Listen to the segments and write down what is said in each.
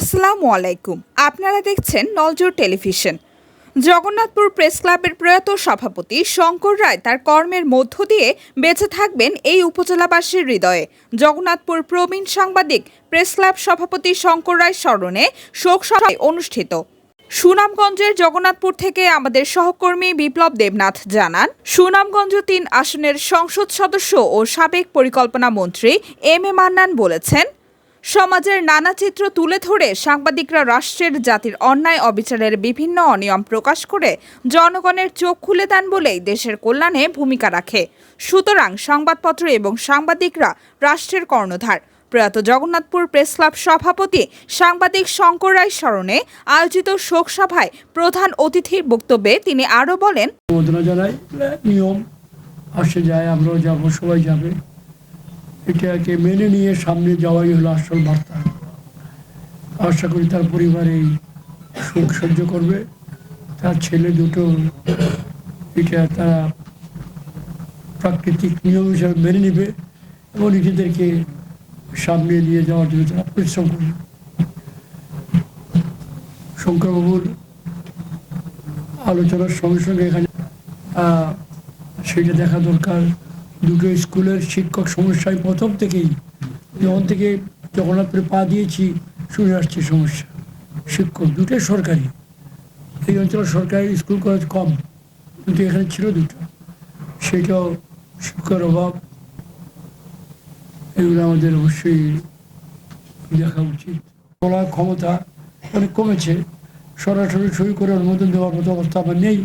আসসালামু আলাইকুম। আপনারা দেখছেন নলজোর টেলিভিশন। জগন্নাথপুর প্রেস ক্লাবের প্রয়াত সভাপতি শঙ্কর রায় তার কর্মের মধ্য দিয়ে বেঁচে থাকবেন এই উপজেলাবাসীর হৃদয়ে। জগন্নাথপুর প্রবীণ সাংবাদিক, প্রেস ক্লাব সভাপতি শঙ্কর রায় স্মরণে শোক সভায় অনুষ্ঠিত। সুনামগঞ্জের জগন্নাথপুর থেকে আমাদের সহকর্মী বিপ্লব দেবনাথ জানান, সুনামগঞ্জ তিন আসনের সংসদ সদস্য ও সাবেক পরিকল্পনা মন্ত্রী এম এ মান্নান বলেছেন সমাজের নানা চিত্র তুলে ধরে সাংবাদিকরা রাষ্ট্রের জাতির অন্যায় অবিচারের বিভিন্ন অনিয়ম প্রকাশ করে জনগণের চোখ খুলে দেন বলেই দেশের কল্যাণে ভূমিকা রাখে। সুতরাং সংবাদপত্র এবং সাংবাদিকরা রাষ্ট্রের কর্ণধার। প্রয়াত জগন্নাথপুর প্রেস ক্লাব সভাপতি সাংবাদিক শঙ্কর রায় স্মরণে আয়োজিত শোক সভায় প্রধান অতিথির বক্তব্যে তিনি আরও বলেন নিয়ম আসে যায়, আমরাও যাব, সবাই যাবে। এটাকে মেনে নিয়ে সামনে যাওয়াই হলো আসল বার্তা। আশা করি তার পরিবার সুখ সহ্য করবে। তার ছেলে দুটো এটা তারা প্রাকৃতিক নিয়ম হিসাবে মেনে নেবে এবং নিজেদেরকে সামনে নিয়ে যাওয়ার জন্য তারা পরিশ্রম করবে। শঙ্করবাবুর আলোচনার সঙ্গে সঙ্গে এখানে সেটা দেখা দরকার। দুটো স্কুলের শিক্ষক সমস্যায় প্রথম থেকেই যখন থেকে জগন্নাথপুরে পা দিয়েছি, শুনে আসছি সমস্যা। শিক্ষক দুটোই সরকারি। এই অঞ্চলে সরকারি স্কুল, কলেজ কম, কিন্তু এখানে ছিল দুটো। সেটাও শিক্ষার অভাব। এগুলো আমাদের অবশ্যই দেখা উচিত। বলার ক্ষমতা অনেক কমেছে। সরাসরি সই করে অনুমোদন দেওয়ার মতো অবস্থা আমার নেই।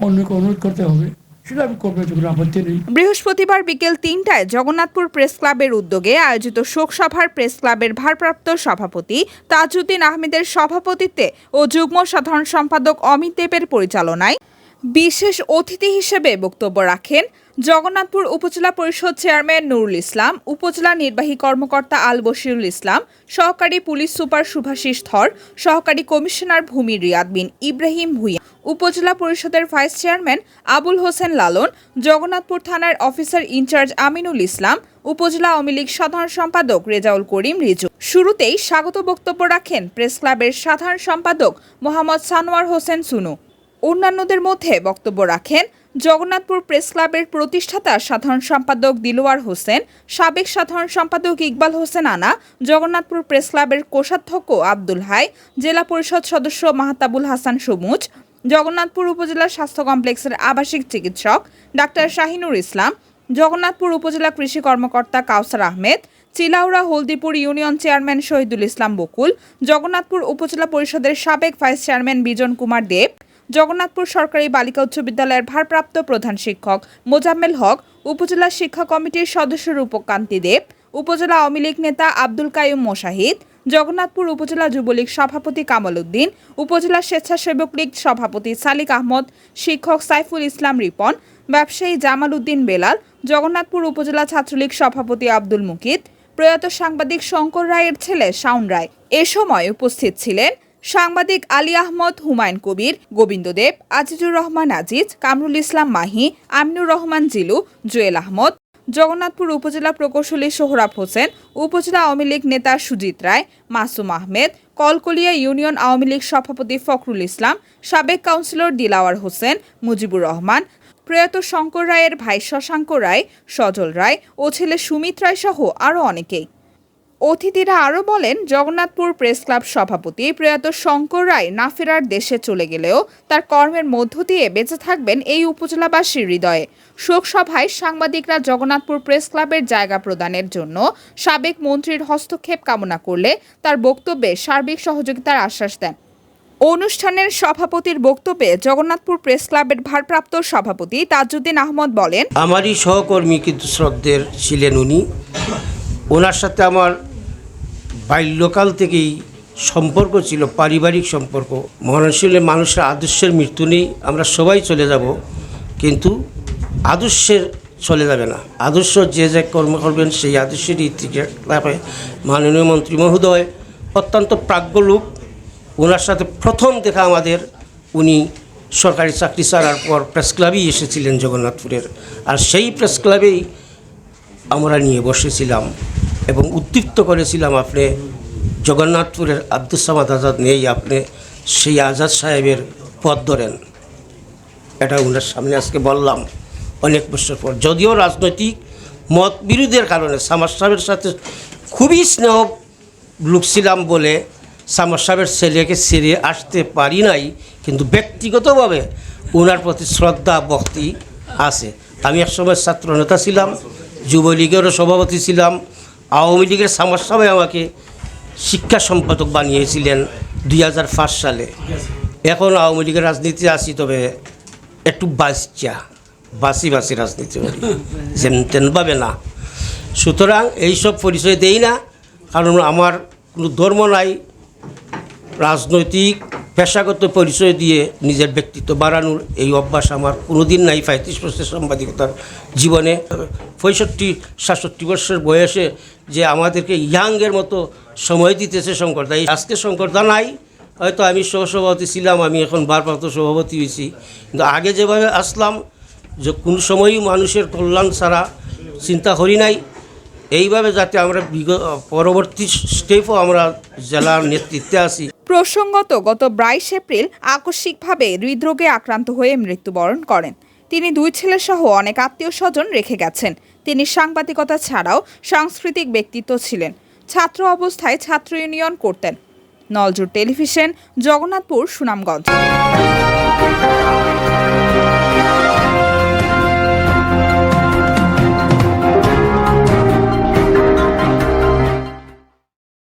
অন্যকে অনুরোধ করতে হবে। বৃহস্পতিবার বিকেল তিনটায় জগন্নাথপুর প্রেস ক্লাবের উদ্যোগে আয়োজিত শোক সভার প্রেস ক্লাবের ভারপ্রাপ্ত সভাপতি তাজউদ্দিন আহমেদের সভাপতিত্বে ও যুগ্ম সাধারণ সম্পাদক অমিত দেবের পরিচালনায় বিশেষ অতিথি হিসেবে বক্তব্য রাখেন জগন্নাথপুর উপজেলা পরিষদ চেয়ারম্যান নুরুল ইসলাম, উপজেলা নির্বাহী কর্মকর্তা আল বশিরুল ইসলাম, সহকারী পুলিশ সুপার সুভাষিস ধর সহকারী কমিশনার ভূমি রিয়াদ বিন ইব্রাহিম ভুইয়া, উপজেলা পরিষদের ভাইস চেয়ারম্যান আবুল হোসেন লালন, জগন্নাথপুর থানার অফিসার ইনচার্জ আমিনুল ইসলাম, উপজেলা আওয়ামী লীগ সাধারণ সম্পাদক রেজাউল করিম রিজু। শুরুতেই স্বাগত বক্তব্য রাখেন প্রেস ক্লাবের সাধারণ সম্পাদক মোহাম্মদ সানোয়ার হোসেন সুনু। অন্যান্যদের মধ্যে বক্তব্য রাখেন জগন্নাথপুর প্রেস ক্লাবের প্রতিষ্ঠাতা সাধারণ সম্পাদক দিলোয়ার হোসেন, সাবেক সাধারণ সম্পাদক ইকবাল হোসেন আনা, জগন্নাথপুর প্রেস ক্লাবের কোষাধ্যক্ষ আব্দুল হাই, জেলা পরিষদ সদস্য মাহতাবুল হাসান সবুজ, জগন্নাথপুর উপজেলা স্বাস্থ্য কমপ্লেক্সের আবাসিক চিকিৎসক ডাক্তার শাহিনুর ইসলাম, জগন্নাথপুর উপজেলা কৃষি কর্মকর্তা কাউসার আহমেদ, চিলাউড়া হলদিপুর ইউনিয়ন চেয়ারম্যান শহীদুল ইসলাম বকুল, জগন্নাথপুর উপজেলা পরিষদের সাবেক ভাইস চেয়ারম্যান বিজন কুমার দেব জগন্নাথপুর সরকারি বালিকা উচ্চ বিদ্যালয়ের ভারপ্রাপ্ত প্রধান শিক্ষক মোজাম্মেল হক, উপজেলা শিক্ষা কমিটির সদস্য রূপকান্তি দেব, উপজেলা আওয়ামী লীগ নেতা আব্দুল কাইম মোশাহিদ, জগন্নাথপুর উপজেলা যুবলীগ সভাপতি কামাল উদ্দিন, উপজেলা স্বেচ্ছাসেবক লীগ সভাপতি সালিক আহমদ, শিক্ষক সাইফুল ইসলাম রিপন, ব্যবসায়ী জামাল উদ্দিন বেলাল, জগন্নাথপুর উপজেলা ছাত্রলীগ সভাপতি আব্দুল মুকিত, প্রয়াত সাংবাদিক শঙ্কর রায়ের ছেলে শাওন রায় এ সময় উপস্থিত ছিলেন। সাংবাদিক আলী আহমদ, হুমায়ুন কবির গোবিন্দদেব আজিজুর রহমান আজিজ, কামরুল ইসলাম মাহি, আমিনুর রহমান জিলু, জুয়েল আহমদ, জগন্নাথপুর উপজেলা প্রকৌশলী সোহরাব হোসেন, উপজেলা আওয়ামী লীগ নেতা সুজিত রায়, মাসুম আহমেদ, কলকলিয়া ইউনিয়ন আওয়ামী লীগ সভাপতি ফখরুল ইসলাম, সাবেক কাউন্সিলর দিলাওয়ার হোসেন, মুজিবুর রহমান, প্রয়াত শঙ্কর রায়ের ভাই শশাঙ্ক রায়, সজল রায় ও ছেলে সুমিত রায় সহ আরও অনেকেই। অতিথিরা আরও বলেন, জগন্নাথপুর প্রেস ক্লাব সভাপতি প্রয়াত শঙ্কর রায় না ফেরার দেশে চলে গেলেও তার কর্মের মধ্য দিয়ে বেঁচে থাকবেন এই উপজেলাবাসীর হৃদয়ে। শোক সভায় সাংবাদিকরা জগন্নাথপুর প্রেস ক্লাবের জায়গা প্রদানের জন্য সাবেক মন্ত্রীর হস্তক্ষেপ কামনা করলে তার বক্তব্যে সার্বিক সহযোগিতার আশ্বাস দেন। অনুষ্ঠানের সভাপতির বক্তব্যে জগন্নাথপুর প্রেস ক্লাবের ভারপ্রাপ্ত সভাপতি তাজউদ্দিন আহমদ বলেন, আমারই সহকর্মী কিন্তু শ্রদ্ধের ছিলেন উনি। ওনার সাথে আমার বাল্যকাল থেকেই সম্পর্ক ছিল, পারিবারিক সম্পর্ক। মরণশীলের মানুষের আদর্শের মৃত্যু নেই আমরা সবাই চলে যাব, কিন্তু আদর্শের চলে যাবে না। আদর্শ যে যে কর্ম করবেন, সেই আদর্শের ইতিকে মাননীয় মন্ত্রী মহোদয় অত্যন্ত প্রাজ্ঞ লোক। ওনার সাথে প্রথম দেখা আমাদের, উনি সরকারি চাকরি ছাড়ার পর প্রেস ক্লাবেই এসেছিলেন জগন্নাথপুরের। আর সেই প্রেস ক্লাবেই আমরা নিয়ে বসেছিলাম। এবং উদ্দীপ্ত করেছিলাম আপনি জগন্নাথপুরের আব্দুল সামাদ আজাদ নেই আপনি সেই আজাদ সাহেবের পথ ধরেন। এটা ওনার সামনে আজকে বললাম অনেক বছর পর। যদিও রাজনৈতিক মত বিরোধের কারণে সামার সাহেবের সাথে খুবই স্নেহ লোক ছিলাম বলে সামার সাহেবের ছেলেকে ছেড়ে আসতে পারি নাই, কিন্তু ব্যক্তিগতভাবে ওনার প্রতি শ্রদ্ধা, ভক্তি আছে। আমি একসময় ছাত্র নেতা ছিলাম, যুবলীগেরও সভাপতি ছিলাম আওয়ামী লীগের সামার সাহেব আমাকে শিক্ষা সম্পাদক বানিয়েছিলেন দুই হাজার পাঁচ সালে। এখন আওয়ামী লীগের রাজনীতি আছি, তবে একটু বাচ্চা বাসি বাসি রাজনীতি করি। তেনভাবে না। সুতরাং এইসব পরিচয় দেই না, কারণ আমার কোনো ধর্ম নাই, রাজনৈতিক পেশাগত পরিচয় দিয়ে নিজের ব্যক্তিত্ব বাড়ানোর এই অভ্যাস আমার কোনোদিন নাই, পঁয়ত্রিশ বছরের সাংবাদিকতার জীবনে। পঁয়ষট্টি, সাতষট্টি বছর বয়সে যে আমাদেরকে ইয়াংয়ের মতো সময় দিতেছে শঙ্করদা আজকে শঙ্করদা নাই, হয়তো আমি সহসভাপতি ছিলাম, আমি এখন বারপ্রাপ্ত সভাপতি হয়েছি। কিন্তু আগে যেভাবে আসলাম, যে কোনো সময়ই মানুষের কল্যাণ ছাড়া চিন্তা করি নাই। এইভাবে যাতে আমরা বিগত পরবর্তী স্টেপও আমরা জেলার নেতৃত্বে আসি প্রসঙ্গত গত বাইশ এপ্রিল আকস্মিকভাবে হৃদরোগে আক্রান্ত হয়ে মৃত্যুবরণ করেন। তিনি দুই ছেলেসহ অনেক আত্মীয় স্বজন রেখে গেছেন। তিনি সাংবাদিকতা ছাড়াও সাংস্কৃতিক ব্যক্তিত্ব ছিলেন। ছাত্র অবস্থায় ছাত্র ইউনিয়ন করতেন। নলজুর টেলিভিশন, জগন্নাথপুর, সুনামগঞ্জ।